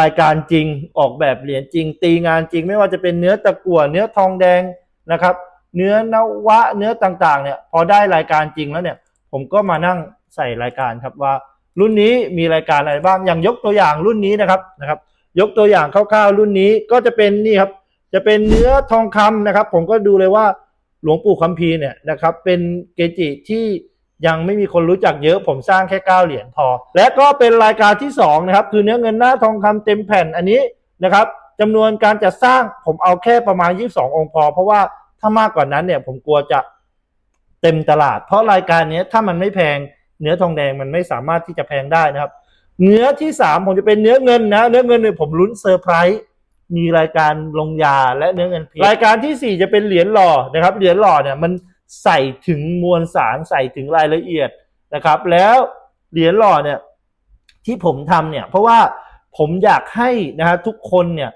รายการจริงออกแบบเหรียญจริง ตีงานจริงไม่ว่าจะเป็นเนื้อตะกั่วเนื้อทองแดงนะครับ เนื้อนวะเนื้อต่างๆเนี่ยพอได้รายการจริงแล้วเนี่ย ผมก็มานั่งใส่รายการครับว่า รุ่นนี้มีรายการอะไรบ้างอย่างยกตัวอย่างรุ่นนี้นะครับนะครับ ยกตัวอย่างคร่าวๆรุ่นนี้ก็จะเป็นนี่ครับ จะเป็นเนื้อทองคำนะครับ ผมก็ดูเลยว่าหลวงปู่คัมภีร์เนี่ยนะครับ เป็นเกจิที่ ยังไม่มีคนรู้จักเยอะผมสร้างแค่เก้าเหรียญพอ และก็เป็นรายการที่สองนะครับคือเนื้อเงินหน้าทองคำเต็มแผ่นอันนี้นะครับจำนวนการจัดสร้างผมเอาแค่ประมาณ 22 องค์พอ เพราะว่าถ้ามากกว่านั้นเนี่ยผมกลัวจะเต็มตลาด เพราะรายการนี้ถ้ามันไม่แพงเนื้อทองแดงมันไม่สามารถที่จะแพงได้นะครับ เนื้อที่สามผมจะเป็นเนื้อเงินนะ เนื้อเงินเนี่ยผมลุ้นเซอร์ไพรส์มีรายการลงยาและเนื้อเงินพิรายการที่สี่จะเป็นเหรียญหล่อนะครับเหรียญหล่อเนี่ยมัน ใส่ถึงมวลสารใส่ถึงรายละเอียดนะครับ แล้วเหรียญหล่อเนี่ยที่ผมทำเนี่ยเพราะว่าผมอยากให้นะฮะทุกคนเนี่ย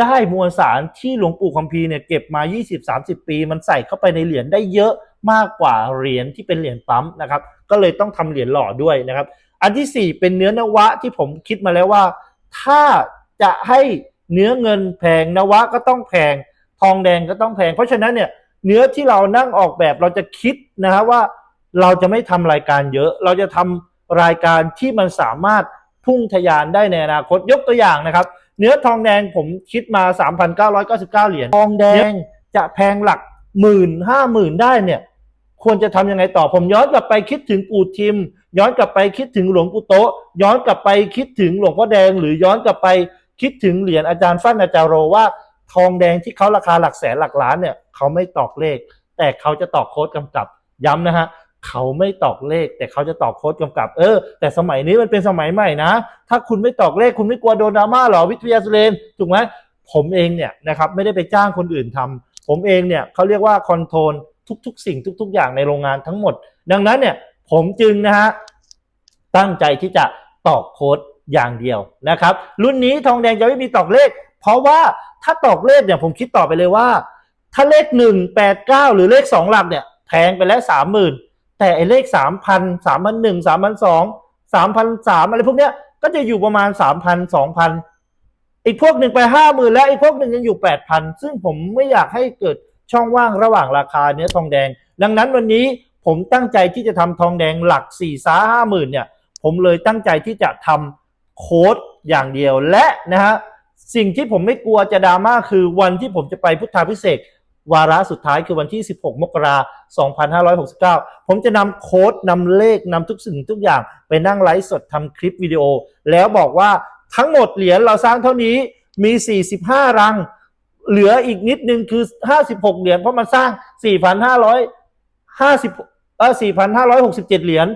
ได้มวลสารที่หลวงปู่คัมภีร์เนี่ยเก็บมา 20-30 ปี มันใส่เข้าไปในเหรียญได้เยอะมากกว่าเหรียญที่เป็นเหรียญปั๊มนะครับ ก็เลยต้องทำเหรียญหล่อด้วยนะครับ อันที่ 4 เป็นเนื้อนวะที่ผมคิดมาแล้วว่า ถ้าจะให้เนื้อเงินแพงนวะก็ต้องแพง ทองแดงก็ต้องแพง เพราะฉะนั้นเนี่ย เนื้อที่เรานั่งออกแบบเราจะคิดนะฮะว่าเราจะไม่ทำรายการเยอะ เราจะทำรายการที่มันสามารถพุ่งทะยานได้ในอนาคตยกตัวอย่างนะครับ เนื้อทองแดงผมคิดมา 3,999 เหรียญทองแดงจะแพงหลักหมื่นห้าหมื่นได้เนี่ย ควรจะทำยังไงต่อผมย้อนกลับไปคิดถึงปู่ทิม ย้อนกลับไปคิดถึงหลวงปู่โตย้อนกลับไปคิดถึงหลวงพ่อแดง หรือย้อนกลับไปคิดถึงเหรียญอาจารย์ฟั่นอาจารย์โรว่า ทองแดงที่เขาราคาหลักแสนหลักล้านเนี่ยเขาไม่ตอกเลข แต่เขาจะตอกโค้ดกำกับย้ำนะฮะเขาไม่ตอกเลข แต่เขาจะตอกโค้ดกำกับ เออ แต่สมัยนี้มันเป็นสมัยใหม่นะ ถ้าคุณไม่ตอกเลขคุณไม่กลัวโดนดราม่าหรอวิทยาสุเรนถูกไหมผมเองเนี่ยนะครับไม่ได้ไปจ้างคนอื่นทำผมเองเนี่ยเขาเรียกว่าคอนโทรลทุก ๆ สิ่งทุก ๆ อย่างในโรงงานทั้งหมด ดังนั้นเนี่ยผมจึงนะฮะตั้งใจที่จะตอกโค้ดอย่างเดียวนะครับ รุ่นนี้ทองแดงจะไม่มีตอกเลข เพราะว่าถ้าตอกเลขเนี่ยผมคิดต่อไปเลยว่า ถ้าเลขหนึ่งแปดเก้าหรือเลขสองหลักเนี่ยแพงไปแล้วสามหมื่นแต่ไอเลขสามพันสามพันหนึ่งสามพันสองสามพันสามอะไรพวกเนี้ยก็จะอยู่ประมาณสามพันสองพันอีกพวกหนึ่งไปห้าหมื่นแล้วอีกพวกหนึ่งยังอยู่แปดพันซึ่งผมไม่อยากให้เกิดช่องว่างระหว่างราคาเนื้อทองแดง ดังนั้นวันนี้ผมตั้งใจที่จะทำทองแดงหลักสี่ซ้าห้าหมื่นเนี่ย ผมเลยตั้งใจที่จะทำโค้ดอย่างเดียวและนะฮะ สิ่งที่ผมไม่กลัวจะดราม่าคือวันที่ผมจะไปพุทธาพิเศษวาระสุดท้ายคือวันที่ 16 มกราคม 2569 ผมจะนำโค้ดนำเลขนำทุกสิ่งทุกอย่างไปนั่งไลฟ์สดทำคลิปวิดีโอ แล้วบอกว่าทั้งหมดเหรียญเราสร้างเท่านี้มี 45 รัง เหลืออีกนิดนึงคือ 56 เหรียญเพราะมันสร้าง 4,550เออ4,567 เหรียญ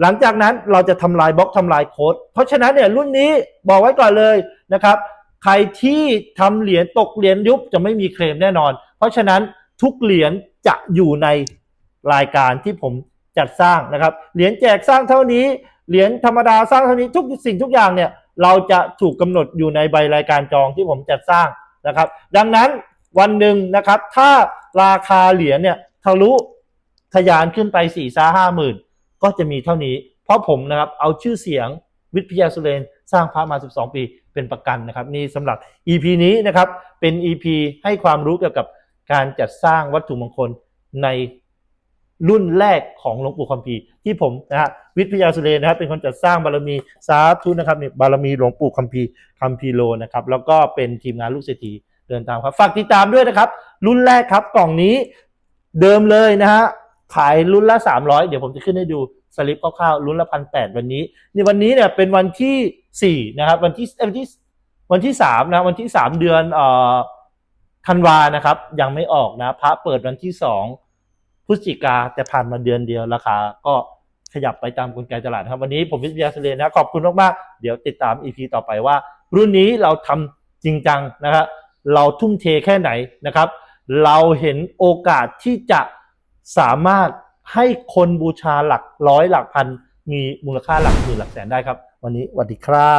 หลังจากนั้นเราจะทำลายบล็อกทำลายโค้ด เพราะฉะนั้นเนี่ยรุ่นนี้บอกไว้ก่อนเลยนะครับ ใครที่ทำเหรียญตกเหรียญยุบจะไม่มีเคลมแน่นอน เพราะฉะนั้นทุกเหรียญจะอยู่ในรายการที่ผมจัดสร้างนะครับ เหรียญแจกสร้างเท่านี้ เหรียญธรรมดาสร้างเท่านี้ทุกสิ่งทุกอย่างเนี่ยเราจะถูกกำหนดอยู่ในใบรายการจองที่ผมจัดสร้างนะครับ ดังนั้นวันหนึ่งนะครับ ถ้าราคาเหรียญเนี่ยทะลุทะยานขึ้นไปสี่ซ่าห้าหมื่นก็จะมีเท่านี้ เพราะผมนะครับเอาชื่อเสียงวิทยาสุเรนสร้างพระมา 12 ปี เป็นประกันนะครับนี่สำหรับ EP นี้นะครับเป็น EP ให้ความรู้เกี่ยวกับการจัดสร้างวัตถุมงคลในรุ่นแรกของหลวงปู่คัมภีที่ผมนะฮะวิทยาสุเรนนะครับเป็นคนจัดสร้างบารมีสาธุนะครับนี่บารมีหลวงปู่คัมภีคัมภีโลนะครับแล้วก็เป็นทีมงานลูกเศรษฐีเดินตามครับฝากติดตามด้วยนะครับ รุ่นแรกครับกล่องนี้เดิมเลยนะฮะ ขายรุ่นละ 300 เดี๋ยวผมจะขึ้นให้ดูสลิปคร่าวๆรุ่นละพันแปดวันนี้นี่วันนี้เนี่ยเป็นวันที่4นะครับวันที่เอ้ยวันที่วันที่3นะวันที่ 3 เดือนเอ่อธันวานะครับ ยังไม่ออกนะพระเปิดวันที่ 2พฤศจิกาแต่ผ่านมาเดือนเดียวราคาก็ขยับไปตามกลไกตลาดครับ วันนี้ผมวิทยาเสเลนนะขอบคุณมากๆ เดี๋ยวติดตาม EP ต่อไปว่า รุ่นนี้เราทำจริงจังนะครับเราทุ่มเทแค่ไหนนะครับ เราเห็นโอกาสที่จะ สามารถให้คนบูชาหลักร้อยหลักพันมีมูลค่าหลักหมื่นหลักแสนได้ครับ วันนี้สวัสดีครับ